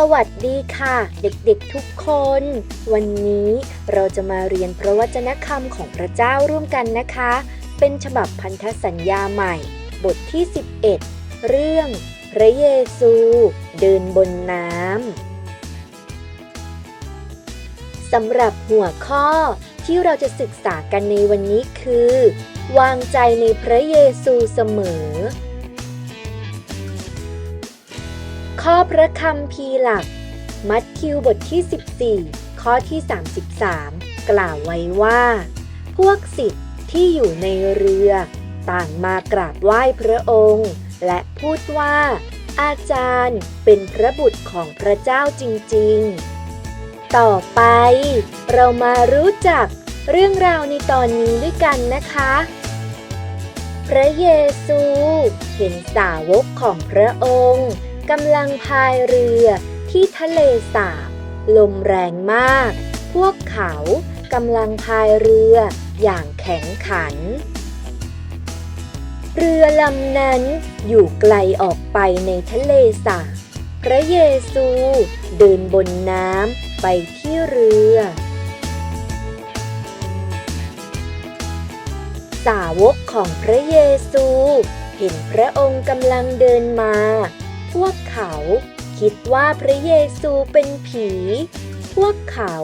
สวัสดีค่ะ เด็กๆทุกคน วันนี้เราจะมาเรียนพระวจนะคำของพระเจ้าร่วมกันนะคะ เป็นฉบับพันธสัญญาใหม่ บทที่ 11 เรื่อง พระเยซู เดินบนน้ำสำหรับหัวข้อที่เราจะศึกษากันในวันนี้คือ วางใจในพระเยซูเสมอ ข้อพระคำพีหลัก มัทธิวบทที่ 14 ข้อที่ 33 กล่าวไว้ว่า พวกสิทธิ์ที่อยู่ในเรือ ต่างมากราบไหว้พระองค์ และพูดว่า อาจารย์เป็นพระบุตรของพระเจ้าจริงๆ ต่อไป เรามารู้จักเรื่องราวในตอนนี้ด้วยกันนะคะ พระเยซู เห็นสาวกของพระองค์ กำลังพายเรือที่ทะเลสาบ ลมแรงมาก พวกเขากำลังพายเรืออย่างแข็งขัน เรือลำนั้นอยู่ไกลออกไปในทะเลสาบ พระเยซูเดินบนน้ำไปที่เรือ สาวกของพระเยซู เห็นพระองค์กำลังเดินมา พวกเขา คิดว่าพระเยซูเป็นผี พวกเขา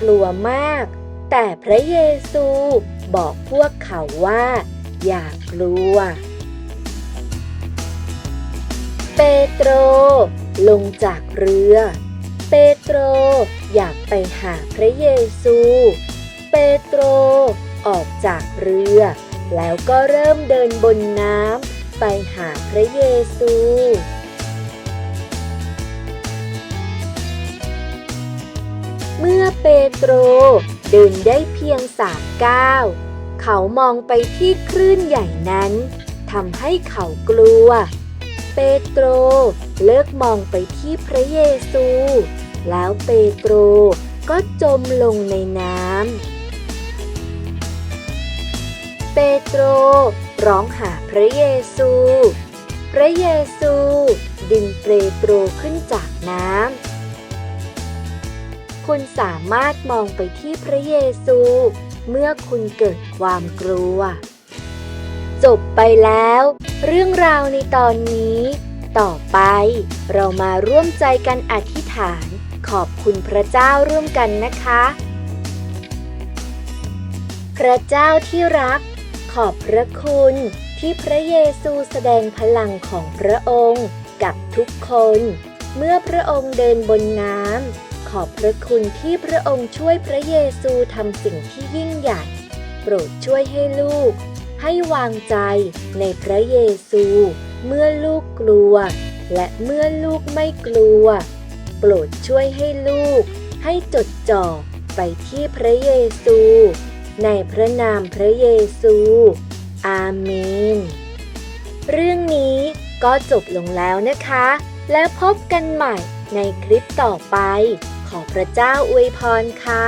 กลัวมาก แต่พระเยซูบอกพวกเขาว่า อย่ากลัว เปโตร ลงจากเรือ เปโตรอยากไปหาพระเยซู เปโตรออกจากเรือ แล้วก็เริ่มเดินบนน้ำไปหาพระเยซู เมื่อเปโตรเดินได้เพียงสามก้าว เขามองไปที่คลื่นใหญ่นั้นทำให้เขากลัว เปโตรเลิกมองไปที่พระเยซู แล้วเปโตรก็จมลงในน้ำ เปโตรร้องหาพระเยซู พระเยซู ดึงเปโตรขึ้นจากน้ำ คุณสามารถมองไปที่พระเยซู เมื่อคุณเกิดความกลัว จบไปแล้ว เรื่องราวในตอนนี้ ต่อไปเรามาร่วมใจกันอธิษฐาน ขอบคุณพระเจ้าร่วมกันนะคะ พระเจ้าที่รัก ขอบพระคุณที่พระเยซูแสดงพลังของพระองค์กับทุกคน เมื่อพระองค์เดินบนน้ำ ขอบพระคุณที่พระองค์ช่วยพระเยซูทำสิ่งที่ยิ่งใหญ่ โปรดช่วยให้ลูก ให้วางใจในพระเยซู เมื่อลูกกลัว และเมื่อลูกไม่กลัว โปรดช่วยให้ลูก ให้จดจ่อไปที่พระเยซู ในพระนามพระเยซู อาเมน เรื่องนี้ก็จบลงแล้วนะคะ แล้วพบกันใหม่ในคลิปต่อไป ขอพระเจ้าอวยพรค่ะ